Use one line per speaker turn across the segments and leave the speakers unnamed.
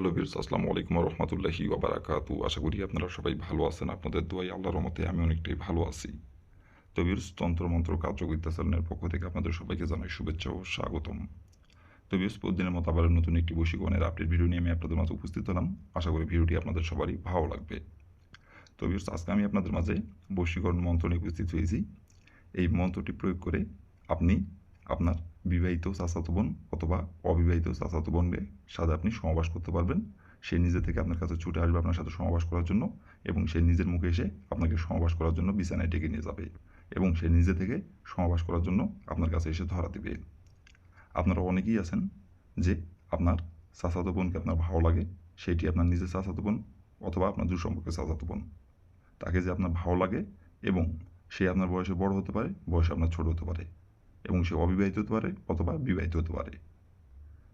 Hello বিরস আসসালামু আলাইকুম রহমতুল্লাহি ওবারাকাতু আশা করি আপনারা সবাই ভালো আছেন। আপনাদের দোয়াই আল্লাহর রহমতে আমি অনেকটাই ভালো আছি। তো তন্ত্র মন্ত্র কার্যকরিতা পক্ষ থেকে আপনাদের সবাইকে জানাই শুভেচ্ছা ও স্বাগতম। তো বিরস প্রতিদিনের মতো আবার নতুন একটি বশীকরণের আপডেট ভিডিও নিয়ে আমি আপনাদের মাঝে উপস্থিত হলাম। আশা করি ভিডিওটি আপনাদের সবারই ভালো লাগবে। তো বিরস আজকে আমি আপনাদের মাঝে বশীকরণ মন্ত্র নিয়ে উপস্থিত হয়েছি। এই মন্ত্রটি প্রয়োগ করে আপনি আপনার বিবাহিত চাচাতো বোন অথবা অবিবাহিত চাচাতো বোনের সাথে আপনি সমাবাস করতে পারবেন। সে নিজে থেকে আপনার কাছে ছুটে আসবে আপনার সাথে সমাবাস করার জন্য এবং সে নিজের মুখে এসে আপনাকে সমাবাস করার জন্য বিছানায় ডেকে নিয়ে যাবে এবং সে নিজে থেকে সমাবাস করার জন্য আপনার কাছে এসে ধরা দেবে। আপনারা অনেকেই আছেন যে আপনার চাচাতো বোনকে আপনার ভালো লাগে, সেটি আপনার নিজের চাচাতো বোন অথবা আপনার সম্পর্কে চাচাতো বোন। তাকে যে আপনার ভালো লাগে এবং সে আপনার বয়সে বড় হতে পারে, বয়সে আপনার ছোট হতে পারে। এবং সে অবিবাহিত হতে পারে অথবা বিবাহিত হতে পারে।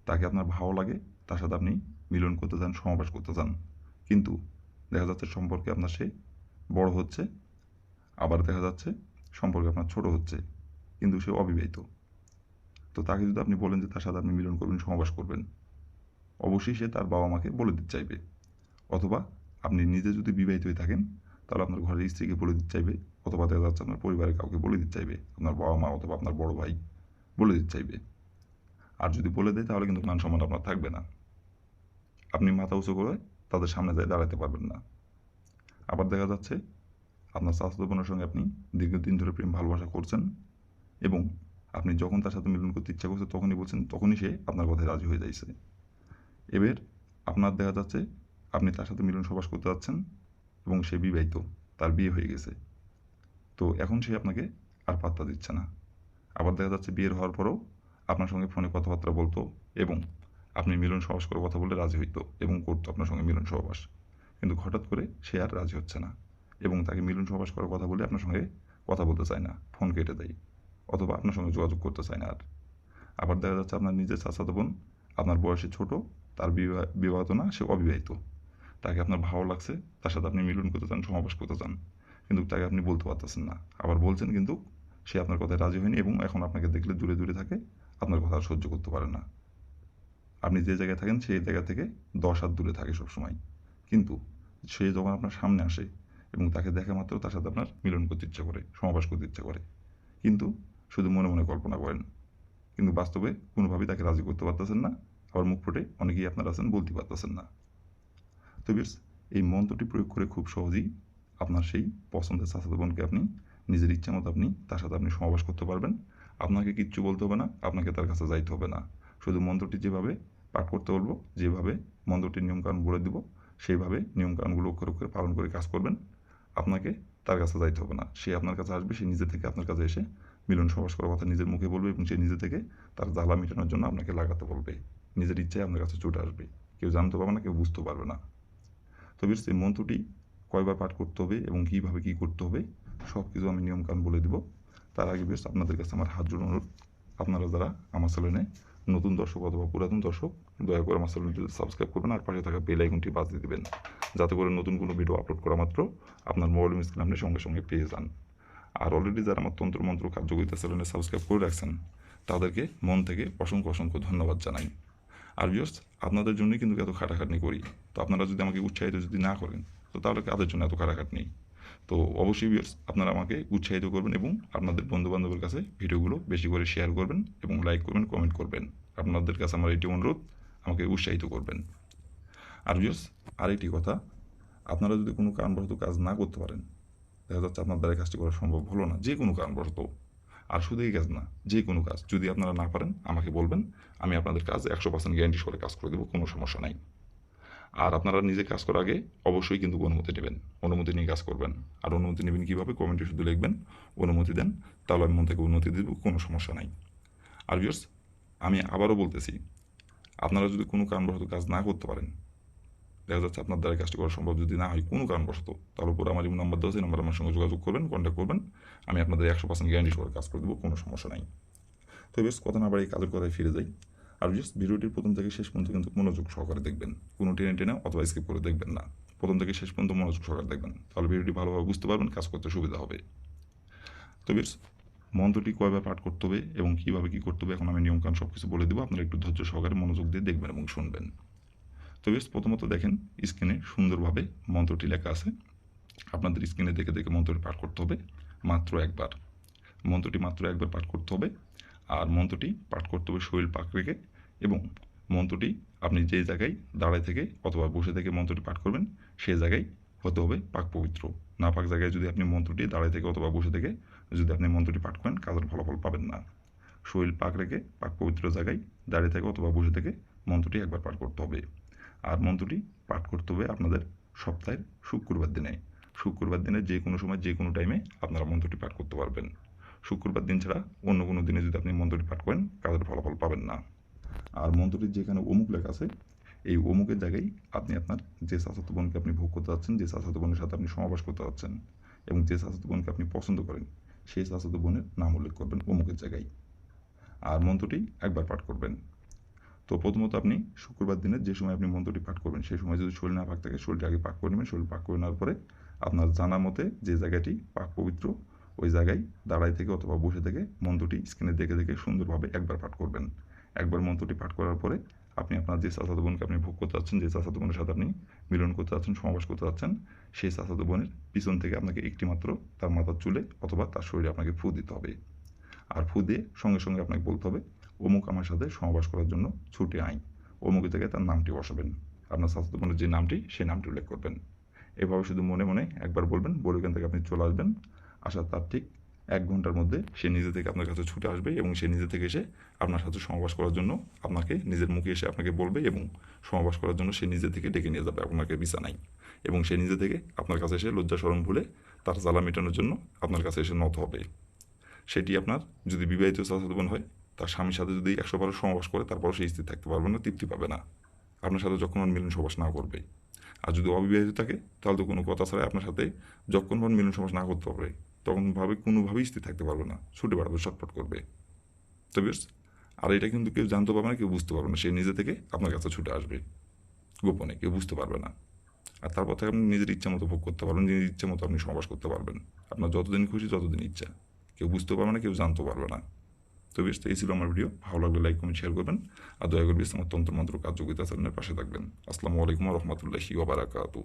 তাকে আপনার ভালো লাগে, তার সাথে আপনি মিলন করতে চান, সমাবেশ করতে চান। কিন্তু দেখা যাচ্ছে সম্পর্কে আপনার সে বড় হচ্ছে, আবার দেখা যাচ্ছে সম্পর্কে আপনার ছোট হচ্ছে, কিন্তু সে অবিবাহিত। তো তাকে যদি আপনি বলেন যে তার সাথে আপনি মিলন করবেন, সমাবেশ করবেন, অবশ্যই সে তার বাবা মাকে বলে দিতে চাইবে। অথবা আপনি নিজে যদি বিবাহিত হয়ে থাকেন, তাহলে আপনার ঘরের স্ত্রীকে বলে দিতে চাইবে অথবা দেখা যাচ্ছে আপনার পরিবারের কাউকে বলে দিতে চাইবে, আপনার বাবা মা অথবা আপনার বড় ভাই বলে দিতে চাইবে। আর যদি বলে দেয়, তাহলে কিন্তু মান সম্মান আপনার থাকবে না। আপনি মাথা উঁচু করে তাদের সামনে যায় দাঁড়াতে পারবেন না। আবার দেখা যাচ্ছে, আপনার স্বাস্থ্য সঙ্গে আপনি দীর্ঘদিন ধরে প্রেম, ভালোবাসা করছেন এবং আপনি যখন তার সাথে মিলন করতে ইচ্ছা করছে তখনই বলছেন, তখনই সে আপনার কথায় রাজি হয়ে যাইছে। এবার আপনার দেখা যাচ্ছে, আপনি তার সাথে মিলন সবাস করতে যাচ্ছেন এবং সে বিবাহিত, তার বিয়ে হয়ে গেছে। তো এখন সে আপনাকে আর পাত্তা দিচ্ছে না। আবার দেখা যাচ্ছে বিয়ের হওয়ার পরেও আপনার সঙ্গে ফোনে কথাবার্তা বলতো এবং আপনি মিলন সহবাস করে কথা বলে রাজি হইতো এবং করতো আপনার সঙ্গে মিলন সহবাস। কিন্তু হঠাৎ করে সে আর রাজি হচ্ছে না এবং তাকে মিলন সহবাস করার কথা বলে আপনার সঙ্গে কথা বলতে চায় না, ফোন কেটে দেয় অথবা আপনার সঙ্গে যোগাযোগ করতে চায় না আর। আবার দেখা যাচ্ছে আপনার নিজের চাচাতো বোন, আপনার বয়সে ছোট, তার বিবাহ, বিবাহিত না সে অবিবাহিত। তাকে আপনার ভালো লাগছে, তার সাথে আপনি মিলন করতে চান, সমাবেশ করতে চান। কিন্তু তাকে আপনি বলতে পারতেছেন না। আবার বলছেন কিন্তু সে আপনার কথায় রাজি হয়নি এবং এখন আপনাকে দেখলে দূরে দূরে থাকে, আপনার কথা আর সহ্য করতে পারে না। আপনি যে জায়গায় থাকেন সেই জায়গা থেকে দশ হাত দূরে থাকে সবসময়। কিন্তু সে যখন আপনার সামনে আসে এবং তাকে দেখা মাত্র তার সাথে আপনার মিলন করতে ইচ্ছা করে, সমাবেশ করতে ইচ্ছা করে। কিন্তু শুধু মনে মনে কল্পনা করেন। কিন্তু বাস্তবে কোনোভাবেই তাকে রাজি করতে পারতেছেন না। আবার মুখ ফুটে অনেকেই আপনারা আছেন বলতে পারতেছেন না। তো এই মন্ত্রটি প্রয়োগ করে খুব সহজেই আপনার সেই পছন্দের চাচাতো বোনকে আপনি নিজের ইচ্ছা মতো আপনি তার সাথে আপনি সমাবেশ করতে পারবেন। আপনাকে কিচ্ছু বলতে হবে না, আপনাকে তার কাছে যাইতে হবে না। শুধু মন্ত্রটি যেভাবে পাঠ করতে বলব, যেভাবে মন্ত্রটির নিয়মকানুন বলে দিব, সেইভাবে নিয়মকানুনগুলো অক্ষর অক্ষরে পালন করে কাজ করবেন। আপনাকে তার কাছে যাইতে হবে না। সে আপনার কাছে আসবে, সে নিজে থেকে আপনার কাছে এসে মিলন সমাবেশ করার কথা নিজের মুখে বলবে এবং সে নিজে থেকে তার জ্বালা মেটানোর জন্য আপনাকে লাগাতে বলবে। নিজের ইচ্ছায় আপনার কাছে ছুটে আসবে। কেউ জানতে পারবে না, কেউ বুঝতে পারবে না। তবে সেই মন্ত্রটি কয়বার পাঠ করতে হবে এবং কীভাবে কী করতে হবে সব কিছু আমি নিয়মকানুন বলে দেবো। তার আগে বেশ আপনাদের কাছে আমার হাত জোড় অনুরোধ। আপনারা যারা আমার চ্যানেলে নতুন দর্শক অথবা পুরাতন দর্শক, দয়া করে আমার চ্যানেলটি সাবস্ক্রাইব করবেন আর পাশে থাকা বেল আইকনটি বাজিয়ে দেবেন, যাতে করে নতুন কোনো ভিডিও আপলোড করা মাত্র আপনার মোবাইল স্ক্রিন আপনি সঙ্গে সঙ্গে পেয়ে যান। আর অলরেডি যারা আমার তন্ত্র মন্ত্র কার্যকরিতা চ্যানেলে সাবস্ক্রাইব করে রাখছেন, তাদেরকে মন থেকে অসংখ্য অসংখ্য ধন্যবাদ জানাই। আর বিয়স আপনাদের জন্যই কিন্তু এত খাটাখাটনি করি। তো আপনারা যদি আমাকে উৎসাহিত যদি না করেন তো তাহলে কাদের জন্য এত খাটাখাটনি তো অবশ্যই আপনারা আমাকে উৎসাহিত করবেন এবং আপনাদের বন্ধুবান্ধবের কাছে ভিডিওগুলো বেশি করে শেয়ার করবেন এবং লাইক করবেন কমেন্ট করবেন। আপনাদের কাছে আমার এটি অনুরোধ, আমাকে উৎসাহিত করবেন। আর বিয়স আরেকটি কথা, আপনারা যদি কোনো কারণবশত কাজ না করতে পারেন, দেখা যাচ্ছে আপনার দ্বারা কাজটি করা সম্ভব হলো না, যে কোনো কারণবশত। আর শুধু এই কাজ না, যে কোনো কাজ, যদি আপনারা না পারেন, আমাকে বলবেন, আমি আপনাদের কাজ একশো পার্সেন্ট গ্যারান্টি করে কাজ করে দেবো, কোনো সমস্যা নাই। আর আপনারা নিজে কাজ করার আগে অবশ্যই কিন্তু অনুমতি নেবেন। অনুমতি নিয়ে কাজ করবেন। আর অনুমতি নেবেন কীভাবে? কমেন্টে শুধু লিখবেন, অনুমতি দেন, তাহলে আমি মন থেকে অনুমতি দেবো, কোনো সমস্যা নাই। আর বিয়ার্স আমি আবারও বলতেছি, আপনারা যদি কোনো কারণবশত কাজ না করতে পারেন, দেখা যাচ্ছে আপনার দ্বারা কাজটি করা সম্ভব যদি না হয় কোনো কারণবশত তাহলে উপরে আমার এই নাম্বার দেওয়া আছে নাম্বার আমার সঙ্গে যোগাযোগ করবেন কন্ট্যাক্ট করবেন, আমি আপনাদের একশো পার্সেন্ট গ্যারান্টি করে কাজ করে দেবো, কোনো সমস্যা নাই। তো বেশ কথা না বাড়ি কাজের কথায় ফিরে যাই। আর জাস্ট ভিডিওটির প্রথম থেকে শেষ পর্যন্ত কিন্তু মনোযোগ সহকারে দেখবেন। কোনো টেনে টেনে অথবা স্কিপ করে দেখবেন না। প্রথম থেকে শেষ পর্যন্ত মনোযোগ সহকারে দেখবেন। তাহলে ভিডিওটি ভালোভাবে বুঝতে পারবেন, কাজ করতে সুবিধা হবে। তো বেশ মন্ত্রটি কয়বার পাঠ করতে হবে এবং কীভাবে কী করতে হবে, এখন আমি নিয়মকানুন সব কিছু বলে দেবো। আপনারা একটু ধৈর্য সহকারে মনোযোগ দিয়ে দেখবেন এবং শুনবেন। তো বেশ প্রথমত দেখেন, স্ক্রিনে সুন্দরভাবে মন্ত্রটি লেখা আছে। আপনাদের স্ক্রিনে দেখে দেখে মন্ত্রটি পাঠ করতে হবে মাত্র একবার। মন্ত্রটি মাত্র একবার পাঠ করতে হবে। আর মন্ত্রটি পাঠ করতে হবে শরীর পাক রেখে এবং মন্ত্রটি আপনি যে জায়গায় দাঁড়ায় থেকে অথবা বসে থেকে মন্ত্রটি পাঠ করবেন, সে জায়গায় হতে হবে পাক পবিত্র। না পাক জায়গায় যদি আপনি মন্ত্রটি দাঁড়ায় থেকে অথবা বসে থেকে যদি আপনি মন্ত্রটি পাঠ করেন, কাজের ফলাফল পাবেন না। শরীর পাক রেখে পাক পবিত্র জায়গায় দাঁড়িয়ে থেকে অথবা বসে থেকে মন্ত্রটি একবার পাঠ করতে হবে। আর মন্ত্রটি পাঠ করতে হবে আপনাদের সপ্তাহের শুক্রবার দিনে। শুক্রবার দিনে যে কোনো সময়, যে কোনো টাইমে আপনারা মন্ত্রটি পাঠ করতে পারবেন। শুক্রবার দিন ছাড়া অন্য কোনো দিনে যদি আপনি মন্ত্রটি পাঠ করেন কাজের ফলাফল পাবেন না। আর মন্ত্রটির যেখানে অমুক লেখা আছে, এই অমুকের জায়গায় আপনি আপনার যে চাচাতো বোনকে আপনি ভোগ করতে যাচ্ছেন, যে চাচাতো বোনের সাথে আপনি সমাবাস করতে যাচ্ছেন এবং যে চাচাতো বোনকে আপনি পছন্দ করেন, সেই চাচাতো বোনের নাম উল্লেখ করবেন অমুকের জায়গায়। আর মন্ত্রটি একবার পাঠ করবেন। তো প্রথমত আপনি শুক্রবার দিনে যে সময় আপনি মন্ত্রটি পাঠ করবেন, সেই সময় যদি শরীর না পাক থাকে, শরীরটা আগে পাক করে নেবেন, শরীর পাক করে নেওয়ার পরে আপনার জানা মতে যে জায়গাটি পাক পবিত্র ওই জায়গায় দাঁড়াই থেকে অথবা বসে থেকে মন্ত্রটি স্ক্রিনে দেখে দেখে সুন্দরভাবে একবার পাঠ করবেন। একবার মন্ত্রটি পাঠ করার পরে আপনি আপনার যে চাচাতো বোনকে আপনি ভোগ করতে যাচ্ছেন, যে চাচাতো বোনের সাথে আপনি মিলন করতে যাচ্ছেন, সমাবেশ করতে যাচ্ছেন, সেই চাচাতো বোনের পিছন থেকে আপনাকে একটি মাত্র তার মাথার চুলে অথবা তার শরীরে আপনাকে ফু দিতে হবে। আর ফু দিয়ে সঙ্গে সঙ্গে আপনাকে বলতে হবে, অমুক আমার সাথে সমাবাস করার জন্য ছুটে আই অমুকের জায়গায় তার নামটি বসাবেন। আপনার স্বাস্থ্য বোনের যে নামটি, সেই নামটি উল্লেখ করবেন। এভাবে শুধু মনে মনে একবার বলবেন, বলে ওখান থেকে আপনি চলে আসবেন। আসার তার ঠিক এক ঘণ্টার মধ্যে সে নিজে থেকে আপনার কাছে ছুটে আসবে এবং সে নিজে থেকে এসে আপনার সাথে সমাবাস করার জন্য আপনাকে নিজের মুখে এসে আপনাকে বলবে এবং সমাবাস করার জন্য সে নিজে থেকে ডেকে নিয়ে যাবে আপনাকে বিছানায়। এবং সে নিজে থেকে আপনার কাছে এসে লজ্জা সরম ভুলে তার জ্বালা মেটানোর জন্য আপনার কাছে এসে নত হবে। সেটি আপনার যদি বিবাহিত বোন হয়, তার স্বামীর সাথে যদি একশো বারো সমাবাস করে তারপর সে স্থির থাকতে পারবে না, তৃপ্তি পাবে না। আপনার সাথে যখন মিলন সমাস না করবে। আর যদি অবিবাহিত থাকে, তাহলে তো কোনো কথা ছাড়াই আপনার সাথে যখন মিলন সমাস না করতে পারবে তখন ভাবে কোনোভাবেই স্থির থাকতে পারবে না। ছুটে বেড়াবে ছটফট করবে। তো বেশ আর এটা কিন্তু কেউ জানতে পারবে না, কেউ বুঝতে পারবে না। সে নিজে থেকে আপনার কাছে ছুটে আসবে। গোপনে কেউ বুঝতে পারবে না। আর তারপর থেকে আপনি নিজের ইচ্ছা মতো ভোগ করতে পারবেন, নিজের ইচ্ছা মতো আপনি সমাবাস করতে পারবেন। আপনার যতদিন খুশি, ততদিন ইচ্ছা। কেউ বুঝতে পারবে না, কেউ জানতে পারবে না। তো বেশ তো এই ছিল আমার ভিডিও ভালো লাগলে লাইক কমেন্ট শেয়ার করবেন। আর দয়া করে বেশ আমার তন্ত্রমন্ত্র কার্যকরিতা চ্যানেলের পাশে থাকবেন। আসসালামু আলাইকুম রহমতুল্লাহি ওবারাকাতু